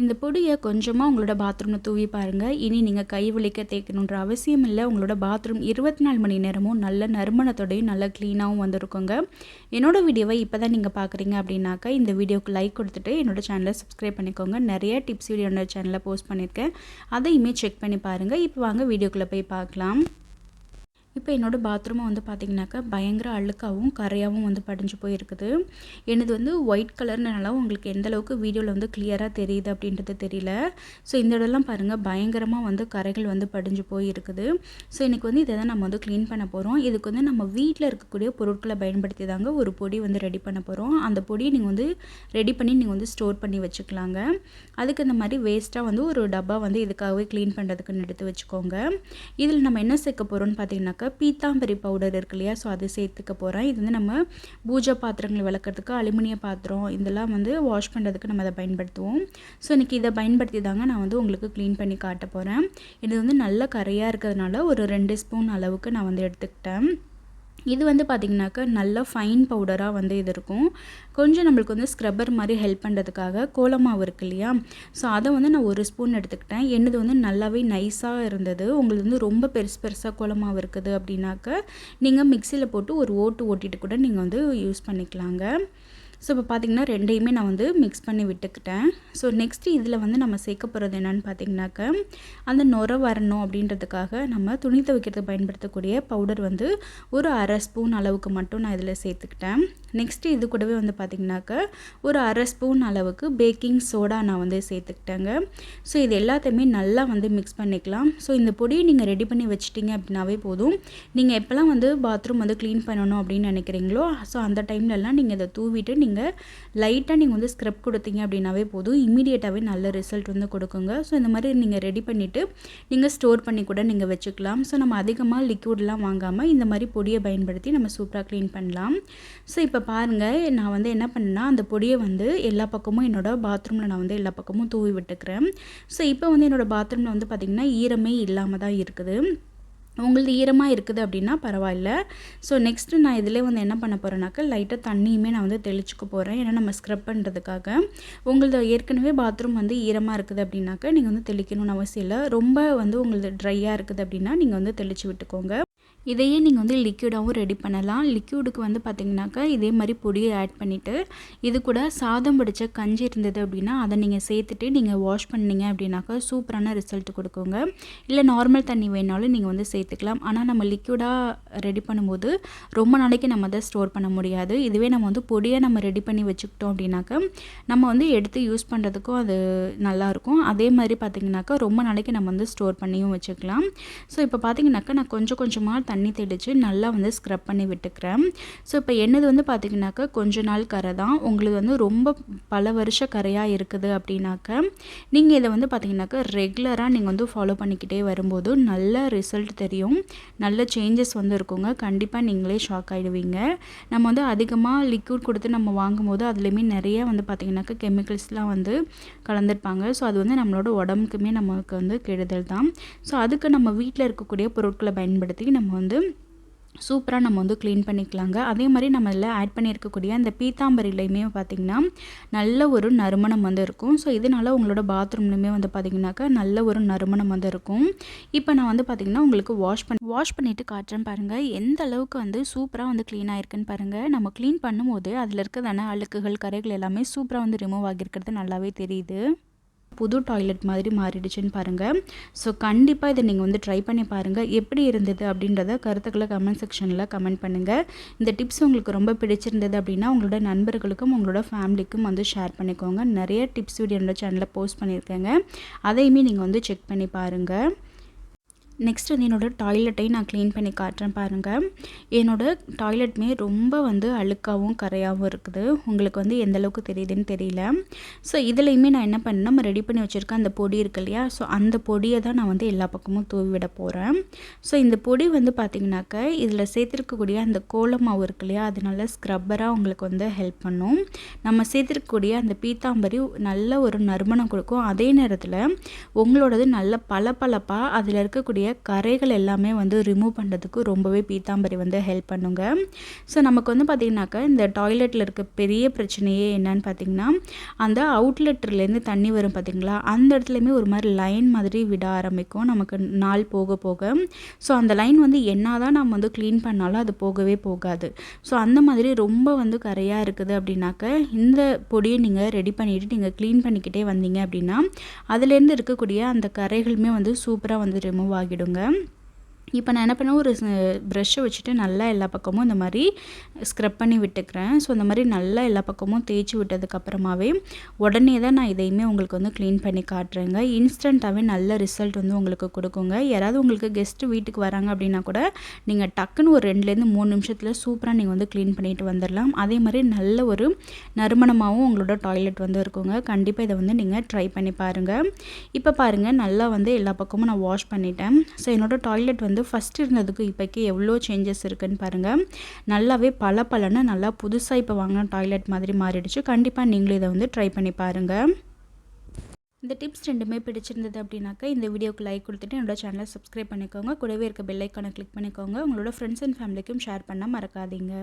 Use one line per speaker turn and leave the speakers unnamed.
இந்த பொடியை கொஞ்சமாக உங்களோட பாத்ரூமில் தூவி பாருங்கள் இனி நீங்கள் கை வலிக்க தேய்க்கணுன்ற அவசியம் இல்லை. உங்களோட பாத்ரூம் இருபத்தி நாலு மணி நேரமும் நல்ல நறுமணத்தோடையும் நல்லா க்ளீனாகவும் வந்திருக்குங்க. என்னோட வீடியோவை இப்போ தான் நீங்கள் பார்க்குறீங்க அப்படின்னாக்கா இந்த வீடியோக்கு லைக் கொடுத்துட்டு என்னோட சேனலை சப்ஸ்கிரைப் பண்ணிக்கோங்க. நிறைய டிப்ஸ் வீடியோ என்னோட சேனலில் போஸ்ட் பண்ணியிருக்கேன் அதையுமே செக் பண்ணி பாருங்கள் இப்போ வாங்க வீடியோக்குள்ளே போய் பார்க்கலாம். இப்போ என்னோடய பாத்ரூமை வந்து பார்த்திங்கனாக்கா பயங்கர அழுக்காகவும் கரையாகவும் வந்து படிஞ்சு போயிருக்குது. எனது வந்து ஒயிட் கலர்னால உங்களுக்கு எந்த அளவுக்கு வீடியோவில் வந்து கிளியராக தெரியுது அப்படின்றது தெரியல. ஸோ இந்த இடம்லாம் பாருங்கள் பயங்கரமாக வந்து கரைகள் வந்து படிஞ்சு போயிருக்குது. ஸோ எனக்கு வந்து இதை தான் நம்ம வந்து க்ளீன் பண்ண போகிறோம் இதுக்கு வந்து நம்ம வீட்டில் இருக்கக்கூடிய பொருட்களை பயன்படுத்தி தாங்க ஒரு பொடி வந்து ரெடி பண்ண போகிறோம் அந்த பொடியை நீங்கள் வந்து ரெடி பண்ணி நீங்கள் வந்து ஸ்டோர் பண்ணி வச்சுக்கலாங்க. அதுக்கு இந்த மாதிரி வேஸ்ட்டாக வந்து ஒரு டப்பா வந்து இதுக்காகவே க்ளீன் பண்ணுறதுக்குன்னு எடுத்து வச்சுக்கோங்க. இதில் நம்ம என்ன சேர்க்க போகிறோம்னு பார்த்தீங்கன்னாக்கா பீத்தாம்பரி பவுடர் இருக்கு இல்லையா? ஸோ அது சேர்த்துக்க போகிறேன் இது வந்து நம்ம பூஜை பாத்திரங்கள் விளக்கிறதுக்கு அலுமினிய பாத்திரம் இதெல்லாம் வந்து வாஷ் பண்ணுறதுக்கு நம்ம அதை பயன்படுத்துவோம். ஸோ இன்றைக்கி இதை பயன்படுத்தி தாங்க நான் வந்து உங்களுக்கு க்ளீன் பண்ணி காட்ட போகிறேன் இது வந்து நல்ல கரையாக இருக்கிறதுனால ஒரு ரெண்டு ஸ்பூன் அளவுக்கு நான் வந்து எடுத்துக்கிட்டேன். இது வந்து பார்த்திங்கனாக்கா நல்ல ஃபைன் பவுடராக வந்து இது இருக்கும். கொஞ்சம் நம்மளுக்கு வந்து ஸ்க்ரப்பர் மாதிரி ஹெல்ப் பண்ணுறதுக்காக கோலமாவு இருக்கு இல்லையா? ஸோ அதை வந்து நான் ஒரு ஸ்பூன் எடுத்துக்கிட்டேன். என்னது வந்து நல்லாவே நைஸாக இருந்தது. உங்களுக்கு வந்து ரொம்ப பெருசு பெருசாக கோலமாவு இருக்குது அப்படின்னாக்க நீங்கள் மிக்சியில் போட்டு ஒரு ஓட்டு ஓட்டிட்டு கூட நீங்கள் வந்து யூஸ் பண்ணிக்கலாங்க. ஸோ இப்போ பார்த்திங்கன்னா ரெண்டையுமே நான் வந்து மிக்ஸ் பண்ணி விட்டுக்கிட்டேன். ஸோ நெக்ஸ்ட்டு இதில் வந்து நம்ம சேர்க்க போகிறது என்னென்னு பார்த்திங்கனாக்க அந்த நுர வரணும் அப்படின்றதுக்காக நம்ம துணி துவைக்கிறதுக்கு பயன்படுத்தக்கூடிய பவுடர் வந்து ஒரு அரை ஸ்பூன் அளவுக்கு மட்டும் நான் இதில் சேர்த்துக்கிட்டேன். நெக்ஸ்ட்டு இது கூடவே வந்து பார்த்திங்கனாக்க ஒரு அரை ஸ்பூன் அளவுக்கு பேக்கிங் சோடா நான் வந்து சேர்த்துக்கிட்டேங்க. ஸோ இது எல்லாத்தையுமே நல்லா வந்து மிக்ஸ் பண்ணிக்கலாம். ஸோ இந்த பொடியை நீங்கள் ரெடி பண்ணி வச்சிட்டிங்க அப்படின்னாவே போதும். நீங்கள் எப்போல்லாம் வந்து பாத்ரூம் வந்து க்ளீன் பண்ணணும் அப்படின்னு நினைக்கிறீங்களோ ஸோ அந்த டைம்லலாம் நீங்கள் இதை தூவிட்டு நீங்கள் லைட்டாக நீங்கள் வந்து ஸ்க்ரப் கொடுத்தீங்க அப்படின்னாவே போதும். இமீடியட்டாகவே நல்ல ரிசல்ட் வந்து கொடுக்குங்க. ஸோ இந்த மாதிரி நீங்கள் ரெடி பண்ணிவிட்டு நீங்கள் ஸ்டோர் பண்ணி கூட நீங்கள் வச்சுக்கலாம். ஸோ நம்ம அதிகமாக லிக்விட்லாம் வாங்காமல் இந்த மாதிரி பொடியை பயன்படுத்தி நம்ம சூப்பராக க்ளீன் பண்ணலாம். ஸோ இப்போ பாருங்கள் நான் வந்து என்ன பண்ணேன்னா அந்த பொடியை வந்து எல்லா பக்கமும் என்னோடய பாத்ரூமில் நான் வந்து எல்லா பக்கமும் தூவி விட்டுக்கிறேன். ஸோ இப்போ வந்து என்னோடய பாத்ரூமில் வந்து பார்த்திங்கன்னா ஈரமே இல்லாமல் தான் இருக்குது. உங்களது ஈரமாக இருக்குது அப்படின்னா பரவாயில்ல. ஸோ நெக்ஸ்ட்டு நான் இதில் வந்து என்ன பண்ண போகிறேன்னாக்கா லைட்டாக தண்ணியுமே நான் வந்து தெளிச்சுக்க போகிறேன் ஏன்னா நம்ம ஸ்க்ரப் பண்ணுறதுக்காக உங்களது ஏற்கனவே பாத்ரூம் வந்து ஈரமாக இருக்குது அப்படின்னாக்கா நீங்கள் வந்து தெளிக்கணும்னு அவசியம் இல்லை. ரொம்ப வந்து உங்களது ட்ரையாக இருக்குது அப்படின்னா நீங்கள் வந்து தெளித்து விட்டுக்கோங்க. இதையே நீங்கள் வந்து லிக்யூடாகவும் ரெடி பண்ணலாம். லிக்யூடுக்கு வந்து பார்த்திங்கனாக்கா இதே மாதிரி பொடியை ஆட் பண்ணிவிட்டு இது கூட சாதம் பிடிச்ச கஞ்சி இருந்தது அப்படின்னா அதை நீங்கள் சேர்த்துட்டு நீங்கள் வாஷ் பண்ணிங்க அப்படின்னாக்கா சூப்பரான ரிசல்ட் கொடுக்குங்க. இல்லை நார்மல் தண்ணி வேணாலும் நீங்கள் வந்து சேர்த்துக்கலாம். ஆனால் நம்ம லிக்யூடாக ரெடி பண்ணும்போது ரொம்ப நாளைக்கு நம்ம அதை ஸ்டோர் பண்ண முடியாது. இதுவே நம்ம வந்து பொடியை நம்ம ரெடி பண்ணி வச்சுக்கிட்டோம் அப்படின்னாக்கா நம்ம வந்து எடுத்து யூஸ் பண்ணுறதுக்கும் அது நல்லாயிருக்கும். அதே மாதிரி பார்த்திங்கனாக்கா ரொம்ப நாளைக்கு நம்ம வந்து ஸ்டோர் பண்ணியும் வச்சுக்கலாம். ஸோ இப்போ பார்த்திங்கனாக்கா நான் கொஞ்சம் கொஞ்சமாக தண்ணி தெளித்து நல்லா வந்து ஸ்க்ரப் பண்ணி விட்டுக்கிறேன். ஸோ இப்போ என்னது வந்து பார்த்திங்கனாக்கா கொஞ்ச நாள் கரை தான். உங்களுக்கு வந்து ரொம்ப பல வருஷ கரையாக இருக்குது அப்படின்னாக்க நீங்கள் இதை வந்து பார்த்திங்கனாக்கா ரெகுலராக நீங்கள் வந்து ஃபாலோ பண்ணிக்கிட்டே வரும்போது நல்ல ரிசல்ட் தெரியும். நல்ல சேஞ்சஸ் வந்து இருக்குங்க. கண்டிப்பாக நீங்களே ஷாக் ஆகிடுவீங்க நம்ம வந்து அதிகமாக லிக்விட் கொடுத்து நம்ம வாங்கும்போது அதுலேயுமே நிறைய வந்து பார்த்திங்கனாக்கா கெமிக்கல்ஸ்லாம் வந்து கலந்துருப்பாங்க. ஸோ அது வந்து நம்மளோட உடம்புக்குமே நமக்கு வந்து கெடுதல் தான். ஸோ அதுக்கு நம்ம வீட்டில் இருக்கக்கூடிய பொருட்களை பயன்படுத்தி நம்ம வந்து வந்து சூப்பராக நம்ம வந்து க்ளீன் பண்ணிக்கலாங்க. அதே மாதிரி நம்ம இதில் ஆட் பண்ணியிருக்கக்கூடிய அந்த பீத்தாம்பரிலையுமே பார்த்திங்கன்னா நல்ல ஒரு நறுமணம் வந்து இருக்கும். ஸோ இதனால் உங்களோட பாத்ரூம்லையுமே வந்து பார்த்திங்கனாக்கா நல்ல ஒரு நறுமணம் வந்து இருக்கும். இப்போ நான் வந்து பார்த்திங்கன்னா உங்களுக்கு வாஷ் பண்ணி வாஷ் பண்ணிவிட்டு காட்டுறேன் பாருங்கள் எந்த அளவுக்கு வந்து சூப்பராக வந்து க்ளீன் ஆகிருக்குன்னு பாருங்கள் நம்ம க்ளீன் பண்ணும்போது அதில் இருக்கிறதான அழுக்குகள் கரைகள் எல்லாமே சூப்பராக வந்து ரிமூவ் ஆகியிருக்கிறது நல்லாவே தெரியுது. புது டாய்லெட் மாதிரி மாறிடுச்சுன்னு பாருங்கள் ஸோ கண்டிப்பாக இதை நீங்கள் வந்து ட்ரை பண்ணி பாருங்கள் எப்படி இருந்தது அப்படின்றத கருத்துக்களை கமெண்ட் செக்ஷனில் கமெண்ட் பண்ணுங்கள் இந்த டிப்ஸ் உங்களுக்கு ரொம்ப பிடிச்சிருந்தது அப்படின்னா உங்களோட நண்பர்களுக்கும் உங்களோட ஃபேமிலிக்கும் வந்து ஷேர் பண்ணிக்கோங்க. நிறைய டிப்ஸ் வீடியோ என்னோட சேனலில் போஸ்ட் பண்ணியிருக்கேங்க. அதையுமே நீங்கள் வந்து செக் பண்ணி பாருங்கள் நெக்ஸ்ட் வந்து என்னோடய டாய்லெட்டையும் நான் க்ளீன் பண்ணி காட்டுறேன் பாருங்கள் என்னோடய டாய்லெட்டுமே ரொம்ப வந்து அழுக்காகவும் கரையாகவும் இருக்குது. உங்களுக்கு வந்து எந்த அளவுக்கு தெரியுதுன்னு தெரியல. ஸோ இதுலேயுமே நான் என்ன பண்ணேன் நம்ம ரெடி பண்ணி வச்சுருக்க அந்த பொடி இருக்கு இல்லையா? ஸோ அந்த பொடியை தான் நான் வந்து எல்லா பக்கமும் தூவி விட போகிறேன் ஸோ இந்த பொடி வந்து பார்த்திங்கனாக்க இதில் சேர்த்துருக்கக்கூடிய அந்த கோலமாவு இருக்கு இல்லையா? அது நல்ல ஸ்க்ரப்பராக உங்களுக்கு வந்து ஹெல்ப் பண்ணும். நம்ம சேர்த்துருக்கக்கூடிய அந்த பீத்தாம்பரி நல்ல ஒரு நறுமணம் கொடுக்கும். அதே நேரத்தில் உங்களோடது நல்ல பளபளப்பாக அதில் இருக்கக்கூடிய இருக்கக்கூடிய கரைகள் எல்லாமே வந்து ரிமூவ் பண்ணுறதுக்கு ரொம்பவே பீத்தாம்பரி வந்து ஹெல்ப் பண்ணுங்க. ஸோ நமக்கு வந்து பார்த்திங்கனாக்கா இந்த டாய்லெட்டில் இருக்க பெரிய பிரச்சனையே என்னன்னு பார்த்திங்கன்னா அந்த அவுட்லெட்லேருந்து தண்ணி வரும் பார்த்திங்களா அந்த இடத்துலையுமே ஒரு மாதிரி லைன் மாதிரி விட ஆரம்பிக்கும். நமக்கு நாள் போக போக. ஸோ அந்த லைன் வந்து என்ன தான் நம்ம வந்து க்ளீன் பண்ணாலும் அது போகவே போகாது. ஸோ அந்த மாதிரி ரொம்ப வந்து கரையாக இருக்குது அப்படின்னாக்க இந்த பொடியை நீங்கள் ரெடி பண்ணிவிட்டு நீங்கள் க்ளீன் பண்ணிக்கிட்டே வந்தீங்க அப்படின்னா அதுலேருந்து இருக்கக்கூடிய அந்த கரைகளுமே வந்து சூப்பராக வந்து ரிமூவ் ஆகிடும். ஆகிடுங்க இப்போ நான் என்ன பண்ணேன் ஒரு ப்ரஷ்ஷை வச்சுட்டு நல்லா எல்லா பக்கமும் இந்த மாதிரி ஸ்க்ரப் பண்ணி விட்டுக்கிறேன். ஸோ இந்த மாதிரி நல்லா எல்லா பக்கமும் தேய்ச்சி விட்டதுக்கப்புறமாவே உடனே தான் நான் இதையுமே உங்களுக்கு வந்து க்ளீன் பண்ணி காட்டுறேங்க. இன்ஸ்டண்ட்டாகவே நல்ல ரிசல்ட் வந்து உங்களுக்கு கொடுக்குங்க. யாராவது உங்களுக்கு கெஸ்ட்டு வீட்டுக்கு வராங்க அப்படின்னா கூட நீங்கள் டக்குன்னு ஒரு ரெண்டுலேருந்து மூணு நிமிஷத்தில் சூப்பராக நீங்கள் வந்து க்ளீன் பண்ணிட்டு வந்துடலாம். அதே மாதிரி நல்ல ஒரு நறுமணமாகவும் உங்களோட டாய்லெட் வந்து இருக்குங்க. கண்டிப்பாக இதை வந்து நீங்கள் ட்ரை பண்ணி பாருங்கள் இப்போ பாருங்கள் நல்லா வந்து எல்லா பக்கமும் நான் வாஷ் பண்ணிட்டேன். ஸோ என்னோடய டாய்லெட் வந்து வந்து ஃபஸ்ட் இருந்ததுக்கு இப்போக்கி எவ்வளோ சேஞ்சஸ் இருக்குதுன்னு பாருங்கள் நல்லாவே பல பலன்னு நல்லா புதுசாக இப்போ வாங்கின டாய்லெட் மாதிரி மாறிடுச்சு. கண்டிப்பாக நீங்களும் இதை வந்து ட்ரை பண்ணி பாருங்கள் இந்த டிப்ஸ் ரெண்டுமே பிடிச்சிருந்தது அப்படின்னாக்கா இந்த வீடியோக்கு லைக் கொடுத்துட்டு என்னோட சேனலை சப்ஸ்கிரைப் பண்ணிக்கோங்க. கூடவே இருக்க பெல்லைக்கானை கிளிக் பண்ணிக்கோங்க. உங்களோட ஃப்ரெண்ட்ஸ் அண்ட் ஃபேமிலிக்கும் ஷேர் பண்ண மறக்காதீங்க.